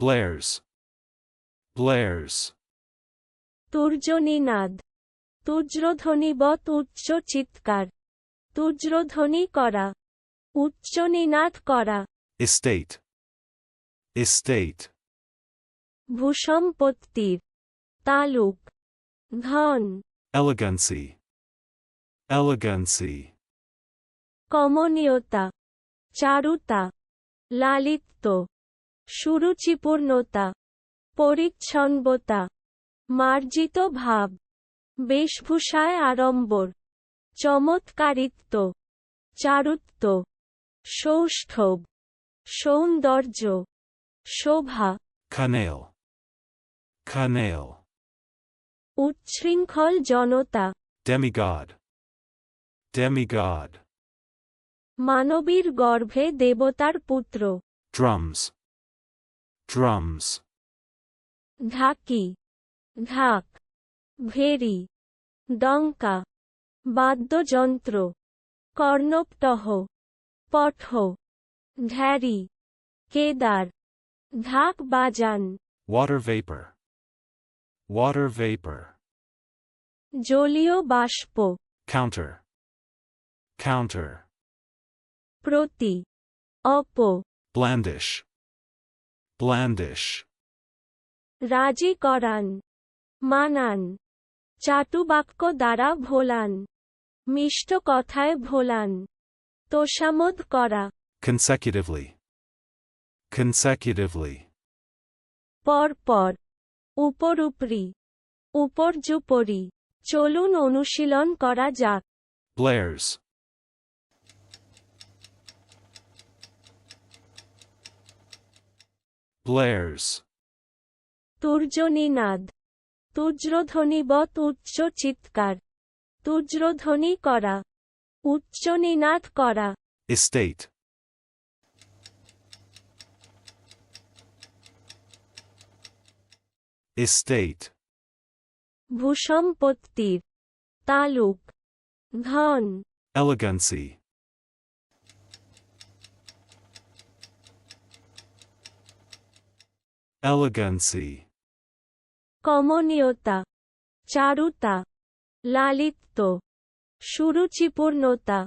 blares, blares, তুর্জনীনাদ তুজ্রধ্বনিবৎ উচ্চ চিৎকার। তুজ্রধ্বনি করা। উচ্চনীনাদ করা। Estate, estate, ভূসম্পত্তির। তালুক। ধন। Elegancy, elegancy, কমনীয়তা। চারুতা। লালিত্য। সুরুচিপূর্ণতা পরিচ্ছন্নতা মার্জিত ভাব বেশভূষায় আড়ম্বর চমৎকারিত্ব চারুত্ব সৌষ্ঠব সৌন্দর্য শোভা canaille, canaille, উচ্ছৃঙ্খল জনতা demigod, demigod, মানবীর গর্ভে দেবতার পুত্র drums, drums, ঢাকি ঢাক ভেরি ডঙ্কা বাদ্যযন্ত্র কর্ণপটহ পঠ ঢ্যারি কেদার ঢাক বাজান water vapor, water vapor, জলীয় বাষ্প counter, counter, প্রতি অপ blandish, blandish, রাজি করান। মানান। চাটুবাক্য দ্বারা ভোলান। মিষ্ট কথায় ভোলান। তোষামোদ করা। Consecutively, consecutively, পরপর উপরুপরি। উপর্যুপরি। চলুন অনুশীলন করা যাক। Blares, blares, তুর্জনীনাদ তুজ্রধ্বনিবৎ উচ্চ চিৎকার। তুজ্রধ্বনি করা। উচ্চনীনাদ করা। Estate, estate, ভূসম্পত্তির। তালুক। ধন। Elegancy, elegancy, কমনীয়তা চারুতা লালিত্য সুরুচিপূর্ণতা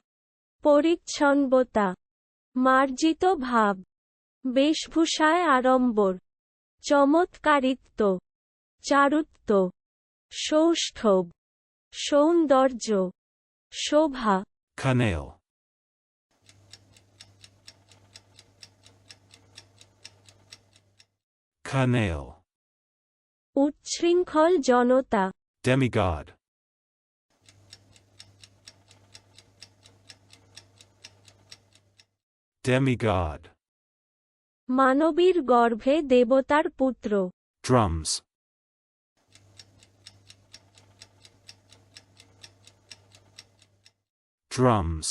পরিচ্ছন্নতা মার্জিত ভাব বেশভূষায় আড়ম্বর চমৎকারিত্ব চারুত্ব সৌষ্ঠব সৌন্দর্য শোভা canaille, canaille, উচ্ছৃঙ্খল জনতা demigod, demigod, মানবীর গর্ভে দেবতার পুত্র drums, drums,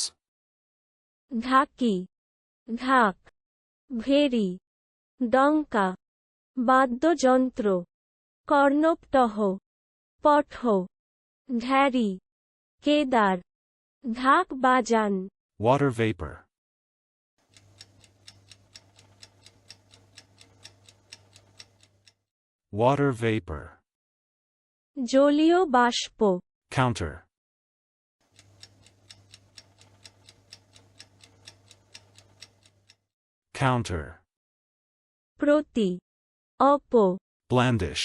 ঢাকি ঢাক ভেরি ডঙ্কা বাদ্যযন্ত্র কর্ণপটহ পঠ ঢ্যারি কেদার ঢাক বাজান। Water vapor, water vapor, জলীয় বাষ্প। Counter, counter, প্রতি। অপ blandish,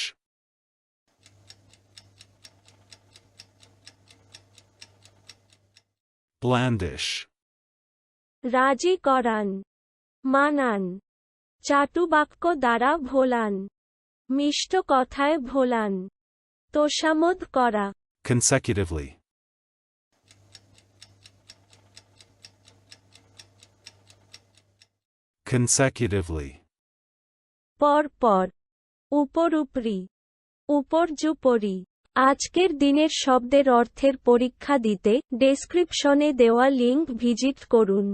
blandish, রাজি করান মানান চাটুবাক্য দ্বারা ভোলান মিষ্ট কথায় ভোলান তোষামোদ করা consecutively, consecutively, পরপর উপরুপরি উপর্যুপরি আজকের দিনের শব্দের অর্থের পরীক্ষা দিতে ডেসক্রিপশনে দেওয়া লিঙ্ক ভিজিট করুন।